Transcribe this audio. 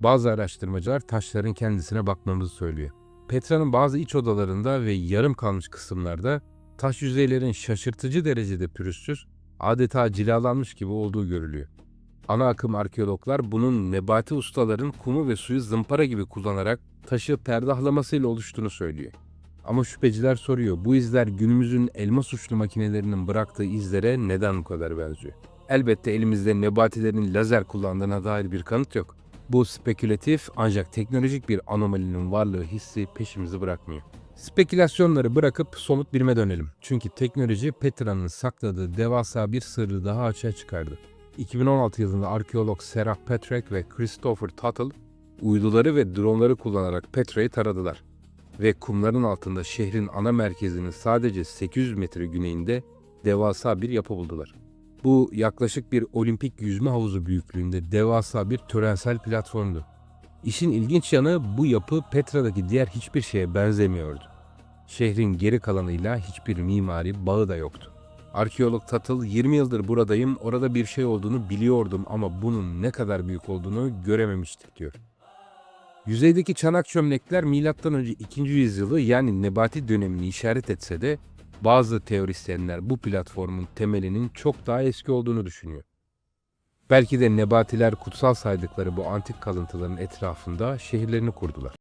Bazı araştırmacılar taşların kendisine bakmamızı söylüyor. Petra'nın bazı iç odalarında ve yarım kalmış kısımlarda taş yüzeylerin şaşırtıcı derecede pürüzsüz, adeta cilalanmış gibi olduğu görülüyor. Ana akım arkeologlar bunun nebati ustaların kumu ve suyu zımpara gibi kullanarak taşı perdahlamasıyla oluştuğunu söylüyor. Ama şüpheciler soruyor bu izler günümüzün elma suçlu makinelerinin bıraktığı izlere neden bu kadar benziyor? Elbette elimizde nebatilerin lazer kullandığına dair bir kanıt yok. Bu spekülatif ancak teknolojik bir anomalinin varlığı hissi peşimizi bırakmıyor. Spekülasyonları bırakıp somut bilime dönelim. Çünkü teknoloji Petra'nın sakladığı devasa bir sırrı daha açığa çıkardı. 2016 yılında arkeolog Sarah Patrick ve Christopher Tuttle uyduları ve dronları kullanarak Petra'yı taradılar ve kumların altında şehrin ana merkezinin sadece 800 metre güneyinde devasa bir yapı buldular. Bu yaklaşık bir olimpik yüzme havuzu büyüklüğünde devasa bir törensel platformdu. İşin ilginç yanı bu yapı Petra'daki diğer hiçbir şeye benzemiyordu. Şehrin geri kalanıyla hiçbir mimari bağı da yoktu. Arkeolog Tatıl 20 yıldır buradayım orada bir şey olduğunu biliyordum ama bunun ne kadar büyük olduğunu görememiştik diyor. Yüzeydeki çanak çömlekler M.Ö. 2. yüzyılı yani nebati dönemini işaret etse de bazı teorisyenler bu platformun temelinin çok daha eski olduğunu düşünüyor. Belki de nebatiler kutsal saydıkları bu antik kalıntıların etrafında şehirlerini kurdular.